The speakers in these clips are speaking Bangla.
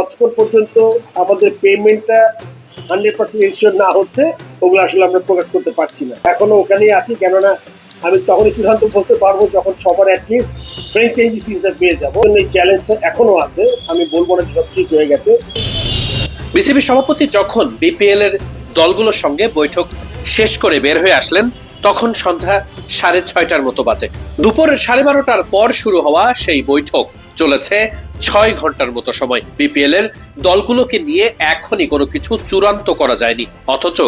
যতক্ষণ পর্যন্ত আমাদের পেমেন্টটা হান্ড্রেড পার্সেন্ট ইনশিওর না হচ্ছে, ওগুলো আসলে আমরা প্রকাশ করতে পারছি না। এখনও ওখানেই আছি, কেননা আমি তখনই চূড়ান্ত বলতে পারব যখন সবার অ্যাটলিস্ট ফ্র্যাঞ্চাইজি ফিজটা পেয়ে যাব। এই চ্যালেঞ্জটা এখনও আছে, আমি বলব না সব ঠিক হয়ে গেছে। বিসিবি সভাপতি যখন বিপিএল এর দলগুলোর সঙ্গে বৈঠক শেষ করে বের হয়ে আসলেন, তখন সন্ধ্যা সাড়ে ছয়টার মতো বাজে। দুপুর সাড়ে বারোটার পর শুরু হওয়া সেই বৈঠক চলেছে ছয় ঘণ্টার মতো সময় বিপিএল এর দলগুলোকে নিয়ে এখনই কোনো কিছু চূড়ান্ত করা যায়নি। অথচ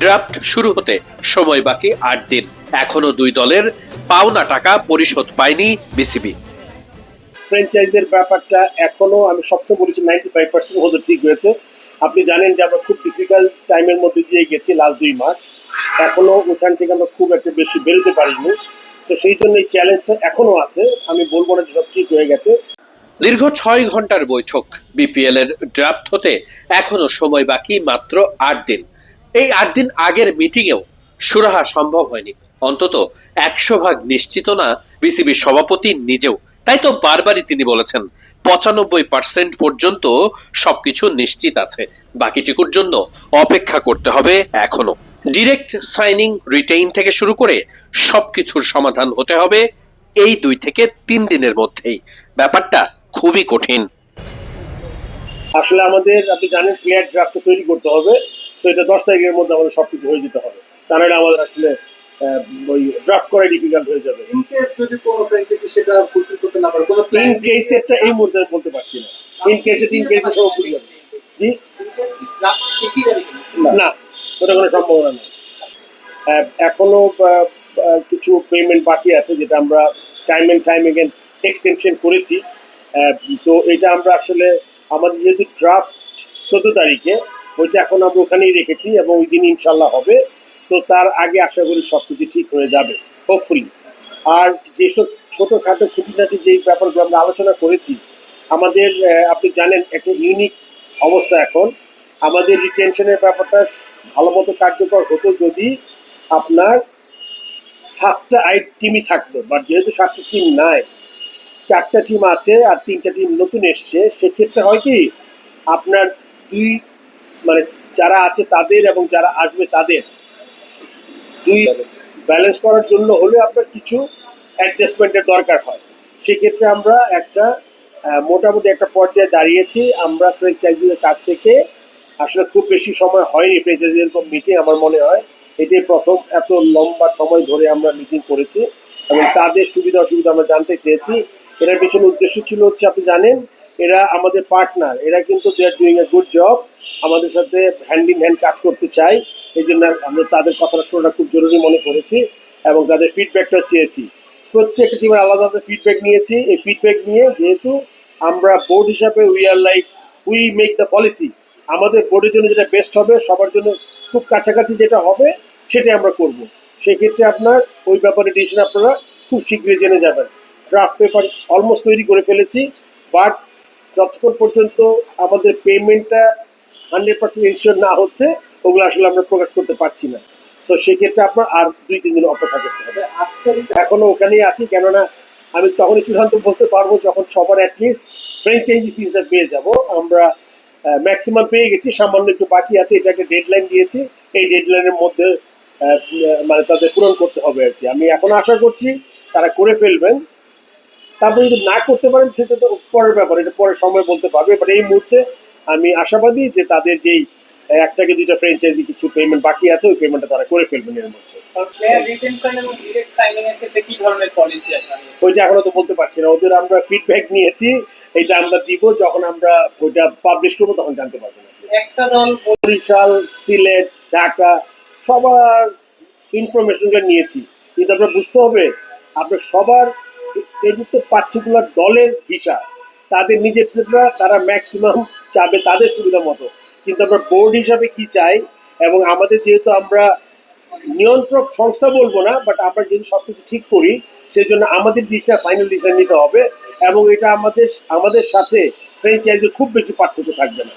ড্রাফট শুরু হতে সময় বাকি আট দিন। এখনও দুই দলের পাওনা টাকা পরিশোধ পায়নি বিসিবি। ফ্র্যাঞ্চাইজের ব্যাপারটা এখনও আমি সবসময় বলেছি নাইনটি ফাইভ পার্সেন্ট হতে ঠিক হয়েছে। আপনি জানেন যে আমরা খুব ডিফিকাল্ট টাইমের মধ্যে দিয়ে গেছি লাস্ট দুই মাস। এখনও ওখান থেকে আমরা খুব একটা বেশি বেরোতে পারিনি। তো সেই জন্য এই চ্যালেঞ্জটা এখনও আছে। আমি বলব না যে সব ঠিক হয়ে গেছে। দীর্ঘ ছয় ঘণ্টার বৈঠক বিপিএল এর ড্রাফট হতে এখনও সময় বাকি মাত্র আট দিন। এই আট দিন আগের মিটিংয়েও সুরাহা সম্ভব হয়নি। অন্তত একশো ভাগ নিশ্চিত না বিসিবি সভাপতি নিজেও। তাই তো বারবারই তিনি বলেছেন, পঁচানব্বই পার্সেন্ট পর্যন্ত সবকিছু নিশ্চিত আছে। বাকিটুকুর জন্য অপেক্ষা করতে হবে এখনও। ডিরেক্ট সাইনিং রিটেইন থেকে শুরু করে সবকিছুর সমাধান হতে হবে এই দুই থেকে তিন দিনের মধ্যেই। ব্যাপারটা খুবই কঠিন। আসলে আমাদের আপনি জানেন প্লেয়ার ড্রাফটটা তৈরি করতে হবে। সো এটা দশ তারিখের মধ্যে আমাদের সব কিছু হয়ে যেতে হবে। তা নাহলে আমাদের আসলে আহ, ওই ড্রাফট করা ডিফিকাল্ট হয়ে যাবে। ইন কেস যদি কোনো ফ্র্যাঞ্চাইজি সেটা ফুলফিল করতে না পারে কোনো ইন প্ল্যান কেসেরটা এই মুহূর্তে আমি বলতে পারছি না। ইন কেসে তিন কেসে সব যাবে জি? না। ওটা কোনো সম্ভাবনা নেই। আহ, এখনও কিছু পেমেন্ট বাকি আছে যেটা আমরা time and time again extension করেছি। তো এটা আমরা আসলে আমাদের যেহেতু ড্রাফট চোদ্দ তারিখে, ওইটা এখন আমরা ওখানেই রেখেছি এবং ওই দিন ইনশাল্লাহ হবে। তো তার আগে আশা করি সব কিছু ঠিক হয়ে যাবে হোপফুলি আর যেসব ছোটোখাটো খুঁটিনাটি যেই ব্যাপারগুলো আমরা আলোচনা করেছি, আমাদের আপনি জানেন একটা ইউনিক অবস্থা এখন। আমাদের রিটেনশনের ব্যাপারটা ভালো মতো কার্যকর হতো যদি আপনার সাতটা আই টিমই থাকতো বাট যেহেতু সাতটা টিম নাই চারটা টিম আছে আর তিনটা টিম নতুন এসছে। সেক্ষেত্রে হয় কি, আপনার দুই মানে যারা আছে তাদের এবং যারা আসবে তাদের। দুই ব্যালেন্স করার জন্য হলে আপনার কিছু অ্যাডজাস্টমেন্টের দরকার হয়। সেক্ষেত্রে আমরা একটা মোটামুটি একটা পর্যায়ে দাঁড়িয়েছি। আমরা ফ্র্যাঞ্চাইজিদের কাছ থেকে আসলে খুব বেশি সময় হয়নি ফ্র্যাঞ্চাইজি এরকম মিটিং আমার মনে হয়। এটাই প্রথম। এত লম্বা সময় ধরে আমরা মিটিং করেছি এবং তাদের সুবিধা অসুবিধা আমরা জানতে চেয়েছি। এটার পেছনে উদ্দেশ্য ছিল হচ্ছে, আপনি জানেন, এরা আমাদের পার্টনার এরা কিন্তু they are doing a good job আমাদের সাথে হ্যান্ড ইন হ্যান্ড কাজ করতে চাই এই জন্য আমরা তাদের কথাটা শোনাটা খুব জরুরি মনে করেছি এবং তাদের ফিডব্যাকটা চেয়েছি। প্রত্যেকটা টিমের আলাদা আলাদা ফিডব্যাক নিয়েছি। এই ফিডব্যাক নিয়ে যেহেতু আমরা বোর্ড হিসাবে we are like we make the policy আমাদের বোর্ডের জন্য যেটা বেস্ট হবে, সবার জন্য খুব কাছাকাছি যেটা হবে, সেটাই আমরা করব। সেক্ষেত্রে আপনার ওই ব্যাপারে ডিসিশন আপনারা খুব শীঘ্রই জেনে যাবেন। ড্রাফট পেপার অলমোস্ট তৈরি করে ফেলেছি বাট যতক্ষণ পর্যন্ত আমাদের পেমেন্টটা হান্ড্রেড পার্সেন্ট ইনশিওর না হচ্ছে, ওগুলো আসলে আমরা প্রকাশ করতে পারছি না। তো সেক্ষেত্রে আপনার আর দুই, তিন দিন অপেক্ষা করতে হবে। এখনও ওখানেই আছি, কেননা আমি তখনই চূড়ান্ত বলতে পারব যখন সবার অ্যাটলিস্ট ফ্র্যাঞ্চাইজি ফিজটা পেয়ে যাব। আমরা ম্যাক্সিমাম পেয়ে গেছি, সামান্য একটু বাকি আছে, এটাকে ডেডলাইন দিয়েছি। এই ডেডলাইনের মধ্যে মানে তাদের পূরণ করতে হবে আর কি। আমি এখন আশা করছি তারা করে ফেলবেন। তারপরে যদি না করতে পারেন সেটা তো পরের ব্যাপার এটা পরের সময় বলতে পারবে। বাট এই মুহূর্তে আমি আশাবাদী যে তাদের যেই একটা কি দুইটা ফ্র্যাঞ্চাইজি কিছু পেমেন্ট বাকি আছে ওই পেমেন্টটা তারা করে ফেলবেন এর মধ্যে। আপনার ওইটা এখনও তো বলতে পারছি না ওদের আমরা ফিডব্যাক নিয়েছি এটা আমরা দিব যখন আমরা ওইটা পাবলিশ করব তখন জানতে আপনি। একটা দল বরিশাল সিলেট ঢাকা সবার ইনফরমেশনগুলো নিয়েছি। কিন্তু আপনার বুঝতে হবে আপনার সবার এই তো পার্টিকুলার দলের হিসাব। তাদের নিজেদেররা তারা ম্যাক্সিমাম চাবে তাদের সুবিধা মতো। কিন্তু আমরা বোর্ড হিসাবে কি চাই? এবং আমাদের যেহেতু আমরা নিয়ন্ত্রক সংস্থা বলব না বাট আমরা যদি সব কিছু ঠিক করি সেই জন্য আমাদের ডিসিশন ফাইনাল ডিসিশন নিতে হবে। এবং এটা আমাদের আমাদের সাথে ফ্র্যাঞ্চাইজের খুব বেশি পার্থক্য থাকবে না।